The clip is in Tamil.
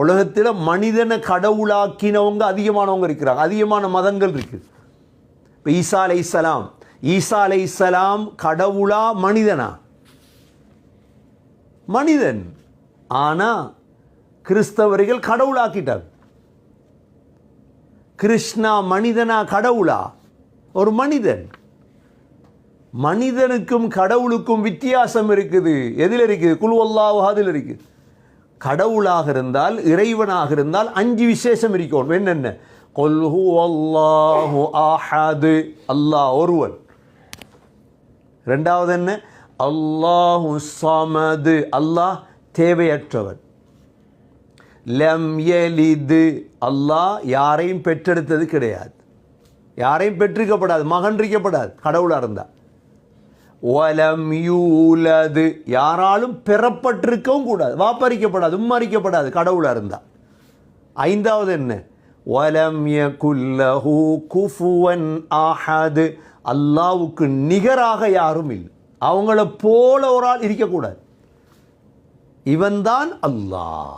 உலகத்தில் மனிதனை கடவுளாக்கினவங்க அதிகமானவங்க இருக்கிறாங்க. அதிகமான மதங்கள் இருக்குது இப்போ ஈசா அலை இஸ்லாம் ஈசா அலை இஸ்லாம் கடவுளா மனிதனா? மனிதன். ஆனால் கிறிஸ்தவர்கள் கடவுளாக்கிட்டாங்க. கிருஷ்ணா மனிதனா கடவுளா? ஒரு மனிதன். மனிதனுக்கும் கடவுளுக்கும் வித்தியாசம் இருக்குது. எதில் இருக்குது? குழுவல்லாஹ் அதில் இருக்குது. கடவுளாக இருந்தால் இறைவனாக இருந்தால் அஞ்சு விசேஷம் இருக்கும். என்னென்ன? கொல்ஹு அல்லாஹு ஆஹாது அல்லாஹ் ஒருவன். ரெண்டாவது என்ன? அல்லாஹு சமது. அல்லாஹ் தேவையற்றவன். லம் அல்லாஹ் யாரையும் பெற்றெடுத்தது கிடையாது. யாரையும் பெற்றிருக்கப்படாது மகன்றிக்கப்படாது கடவுளாக இருந்தால் வலம் யூலது. யாராலும் பெறப்பட்டிருக்கவும் கூடாது. வாப்பரிக்கப்படாது உம்மரிக்கப்படாது கடவுளாக இருந்தால் ஐந்தாவது என்ன? வலம் யகுல்லஹு குஃபுவன் ஆஹது அல்லாவுக்கு நிகராக யாரும் இல்லை. அவங்கள போல ஒரு ஆள் இருக்கக்கூடாது. இவன்தான் அல்லாஹ்.